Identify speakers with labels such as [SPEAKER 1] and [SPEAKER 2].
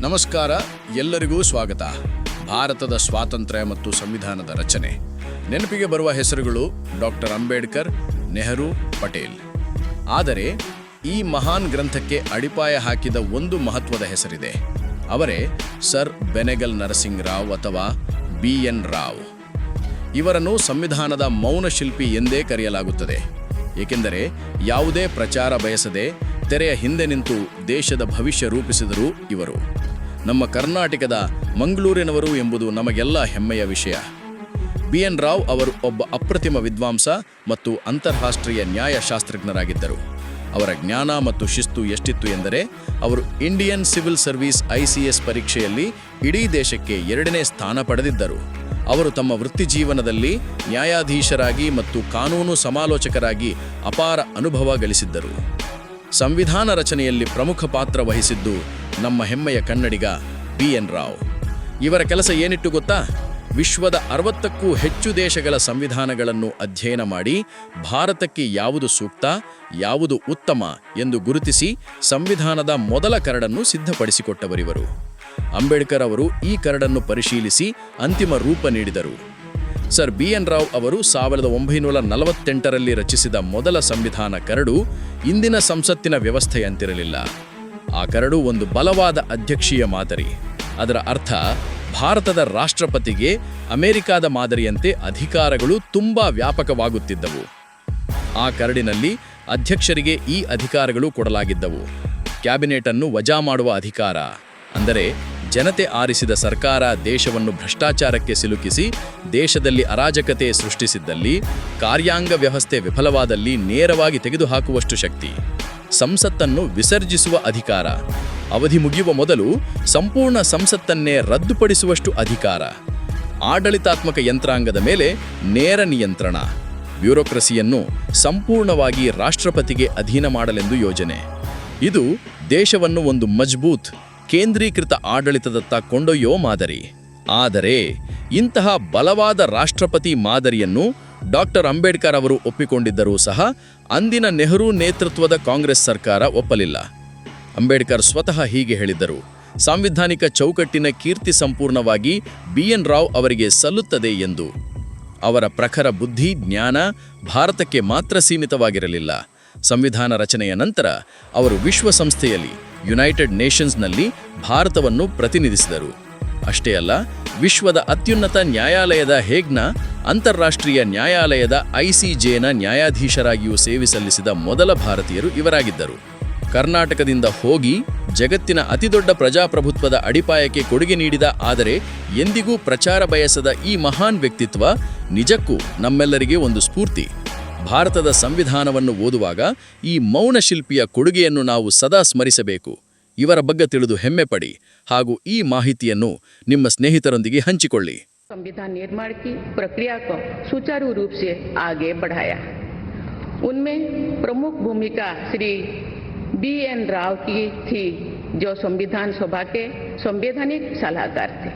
[SPEAKER 1] ನಮಸ್ಕಾರ, ಎಲ್ಲರಿಗೂ ಸ್ವಾಗತ. ಭಾರತದ ಸ್ವಾತಂತ್ರ್ಯ ಮತ್ತು ಸಂವಿಧಾನದ ರಚನೆ. ನೆನಪಿಗೆ ಬರುವ ಹೆಸರುಗಳು ಡಾಕ್ಟರ್ ಅಂಬೇಡ್ಕರ್, ನೆಹರು, ಪಟೇಲ್. ಆದರೆ, ಈ ಮಹಾನ್ ಗ್ರಂಥಕ್ಕೆ ಅಡಿಪಾಯ ಹಾಕಿದ ಒಂದು ಮಹತ್ವದ ಹೆಸರಿದೆ. ಅವರೇ ಸರ್ ಬೆನೆಗಲ್ ನರಸಿಂಗ್ ರಾವ್ ಅಥವಾ ಬಿ. ಎನ್. ರಾವ್. ಇವರನ್ನು ಸಂವಿಧಾನದ ಮೌನ ಶಿಲ್ಪಿ ಎಂದೇ ಕರೆಯಲಾಗುತ್ತದೆ. ಏಕೆಂದರೆ, ಯಾವುದೇ ಪ್ರಚಾರ ಬಯಸದೆ ತೆರೆಯ ಹಿಂದೆ ನಿಂತು ದೇಶದ ಭವಿಷ್ಯ ರೂಪಿಸಿದರು ಇವರು. ನಮ್ಮ ಕರ್ನಾಟಕದ ಮಂಗಳೂರಿನವರು ಎಂಬುದು ನಮಗೆಲ್ಲ ಹೆಮ್ಮೆಯ ವಿಷಯ. ಬಿ. ಎನ್. ರಾವ್ ಅವರು ಒಬ್ಬ ಅಪ್ರತಿಮ ವಿದ್ವಾಂಸ ಮತ್ತು ಅಂತಾರಾಷ್ಟ್ರೀಯ ನ್ಯಾಯಶಾಸ್ತ್ರಜ್ಞರಾಗಿದ್ದರು. ಅವರ ಜ್ಞಾನ ಮತ್ತು ಶಿಸ್ತು ಎಷ್ಟಿತ್ತು ಎಂದರೆ, ಅವರು ಇಂಡಿಯನ್ ಸಿವಿಲ್ ಸರ್ವಿಸ್ ಐಸಿಎಸ್ ಪರೀಕ್ಷೆಯಲ್ಲಿ ಇಡೀ ದೇಶಕ್ಕೆ ಎರಡನೇ ಸ್ಥಾನ ಪಡೆದಿದ್ದರು. ಅವರು ತಮ್ಮ ವೃತ್ತಿ ಜೀವನದಲ್ಲಿ ನ್ಯಾಯಾಧೀಶರಾಗಿ ಮತ್ತು ಕಾನೂನು ಸಮಾಲೋಚಕರಾಗಿ ಅಪಾರ ಅನುಭವ ಗಳಿಸಿದ್ದರು. ಸಂವಿಧಾನ ರಚನೆಯಲ್ಲಿ ಪ್ರಮುಖ ಪಾತ್ರ ವಹಿಸಿದ್ದು ನಮ್ಮ ಹೆಮ್ಮೆಯ ಕನ್ನಡಿಗ ಬಿ ಎನ್ ರಾವ್. ಇವರ ಕೆಲಸ ಏನಿಟ್ಟು ಗೊತ್ತಾ? ವಿಶ್ವದ ಅರವತ್ತಕ್ಕೂ ಹೆಚ್ಚು ದೇಶಗಳ ಸಂವಿಧಾನಗಳನ್ನು ಅಧ್ಯಯನ ಮಾಡಿ ಭಾರತಕ್ಕೆ ಯಾವುದು ಸೂಕ್ತ, ಯಾವುದು ಉತ್ತಮ ಎಂದು ಗುರುತಿಸಿ ಸಂವಿಧಾನದ ಮೊದಲ ಕರಡನ್ನು ಸಿದ್ಧಪಡಿಸಿಕೊಟ್ಟವರಿವರು. ಅಂಬೇಡ್ಕರ್ ಅವರು ಈ ಕರಡನ್ನು ಪರಿಶೀಲಿಸಿ ಅಂತಿಮ ರೂಪ ನೀಡಿದರು. ಸರ್ ಬಿ ಎನ್ ರಾವ್ ಅವರು ಸಾವಿರದ ಒಂಬೈನೂರ ನಲವತ್ತೆಂಟರಲ್ಲಿ ರಚಿಸಿದ ಮೊದಲ ಸಂವಿಧಾನ ಕರಡು ಇಂದಿನ ಸಂಸತ್ತಿನ ವ್ಯವಸ್ಥೆಯಂತಿರಲಿಲ್ಲ. ಆ ಕರಡು ಒಂದು ಬಲವಾದ ಅಧ್ಯಕ್ಷೀಯ ಮಾದರಿ. ಅದರ ಅರ್ಥ, ಭಾರತದ ರಾಷ್ಟ್ರಪತಿಗೆ ಅಮೆರಿಕಾದ ಮಾದರಿಯಂತೆ ಅಧಿಕಾರಗಳು ತುಂಬಾ ವ್ಯಾಪಕವಾಗುತ್ತಿದ್ದವು. ಆ ಕರಡಿನಲ್ಲಿ ಅಧ್ಯಕ್ಷರಿಗೆ ಈ ಅಧಿಕಾರಗಳು ಕೊಡಲಾಗಿದ್ದವು. ಕ್ಯಾಬಿನೆಟ್ ಅನ್ನು ವಜಾ ಮಾಡುವ ಅಧಿಕಾರ, ಅಂದರೆ ಜನತೆ ಆರಿಸಿದ ಸರ್ಕಾರ ದೇಶವನ್ನು ಭ್ರಷ್ಟಾಚಾರಕ್ಕೆ ಸಿಲುಕಿಸಿ ದೇಶದಲ್ಲಿ ಅರಾಜಕತೆ ಸೃಷ್ಟಿಸಿದ್ದಲ್ಲಿ ಕಾರ್ಯಾಂಗ ವ್ಯವಸ್ಥೆ ವಿಫಲವಾದಲ್ಲಿ ನೇರವಾಗಿ ತೆಗೆದುಹಾಕುವಷ್ಟು ಶಕ್ತಿ. ಸಂಸತ್ತನ್ನು ವಿಸರ್ಜಿಸುವ ಅಧಿಕಾರ. ಅವಧಿ ಮುಗಿಯುವ ಮೊದಲು ಸಂಪೂರ್ಣ ಸಂಸತ್ತನ್ನೇ ರದ್ದುಪಡಿಸುವಷ್ಟು ಅಧಿಕಾರ. ಆಡಳಿತಾತ್ಮಕ ಯಂತ್ರಾಂಗದ ಮೇಲೆ ನೇರ ನಿಯಂತ್ರಣ. ಬ್ಯೂರೋಕ್ರಸಿಯನ್ನು ಸಂಪೂರ್ಣವಾಗಿ ರಾಷ್ಟ್ರಪತಿಗೆ ಅಧೀನ ಮಾಡಲೆಂದು ಯೋಜನೆ. ಇದು ದೇಶವನ್ನು ಒಂದು ಮಜಬೂತ್, ಕೇಂದ್ರೀಕೃತ ಆಡಳಿತದತ್ತ ಕೊಂಡೊಯ್ಯೋ ಮಾದರಿ. ಆದರೆ ಇಂತಹ ಬಲವಾದ ರಾಷ್ಟ್ರಪತಿ ಮಾದರಿಯನ್ನು ಡಾಕ್ಟರ್ ಅಂಬೇಡ್ಕರ್ ಅವರು ಒಪ್ಪಿಕೊಂಡಿದ್ದರೂ ಸಹ ಅಂದಿನ ನೆಹರು ನೇತೃತ್ವದ ಕಾಂಗ್ರೆಸ್ ಸರ್ಕಾರ ಒಪ್ಪಲಿಲ್ಲ. ಅಂಬೇಡ್ಕರ್ ಸ್ವತಃ ಹೀಗೆ ಹೇಳಿದ್ದರು, ಸಾಂವಿಧಾನಿಕ ಚೌಕಟ್ಟಿನ ಕೀರ್ತಿ ಸಂಪೂರ್ಣವಾಗಿ ಬಿ ಎನ್ ರಾವ್ ಅವರಿಗೆ ಸಲ್ಲುತ್ತದೆ ಎಂದು. ಅವರ ಪ್ರಖರ ಬುದ್ಧಿ, ಜ್ಞಾನ ಭಾರತಕ್ಕೆ ಮಾತ್ರ ಸೀಮಿತವಾಗಿರಲಿಲ್ಲ. ಸಂವಿಧಾನ ರಚನೆಯ ನಂತರ ಅವರು ವಿಶ್ವಸಂಸ್ಥೆಯಲ್ಲಿ, ಯುನೈಟೆಡ್ ನೇಷನ್ಸ್ನಲ್ಲಿ ಭಾರತವನ್ನು ಪ್ರತಿನಿಧಿಸಿದರು. ಅಷ್ಟೇ ಅಲ್ಲ ವಿಶ್ವದ ಅತ್ಯುನ್ನತ ನ್ಯಾಯಾಲಯದ ಹೇಗ್ನ, ಅಂತಾರಾಷ್ಟ್ರೀಯ ನ್ಯಾಯಾಲಯದ ಐಸಿಜೆನ ನ್ಯಾಯಾಧೀಶರಾಗಿಯೂ ಸೇವೆ ಸಲ್ಲಿಸಿದ ಮೊದಲ ಭಾರತೀಯರು ಇವರಾಗಿದ್ದರು. ಕರ್ನಾಟಕದಿಂದ ಹೋಗಿ ಜಗತ್ತಿನ ಅತಿದೊಡ್ಡ ಪ್ರಜಾಪ್ರಭುತ್ವದ ಅಡಿಪಾಯಕ್ಕೆ ಕೊಡುಗೆ ನೀಡಿದ ಆದರೆ ಎಂದಿಗೂ ಪ್ರಚಾರ ಬಯಸದ ಈ ಮಹಾನ್ ವ್ಯಕ್ತಿತ್ವ ನಿಜಕ್ಕೂ ನಮ್ಮೆಲ್ಲರಿಗೆ ಒಂದು ಸ್ಫೂರ್ತಿ. ಭಾರತದ ಸಂವಿಧಾನವನ್ನು ಓದುವಾಗ ಈ ಮೌನ ಶಿಲ್ಪಿಯ ಕೊಡುಗೆಯನ್ನು ನಾವು ಸದಾ ಸ್ಮರಿಸಬೇಕು. ಇವರ ಬಗ್ಗೆ ತಿಳಿದು ಹೆಮ್ಮೆ ಪಡಿ ಹಾಗೂ ಈ ಮಾಹಿತಿಯನ್ನು ನಿಮ್ಮ ಸ್ನೇಹಿತರೊಂದಿಗೆ ಹಂಚಿಕೊಳ್ಳಿ
[SPEAKER 2] संविधान निर्माण की प्रक्रिया को सुचारू रूप से आगे बढ़ाया उनमें प्रमुख भूमिका श्री बी एन राव की थी जो संविधान सभा के संवैधानिक सलाहकार थे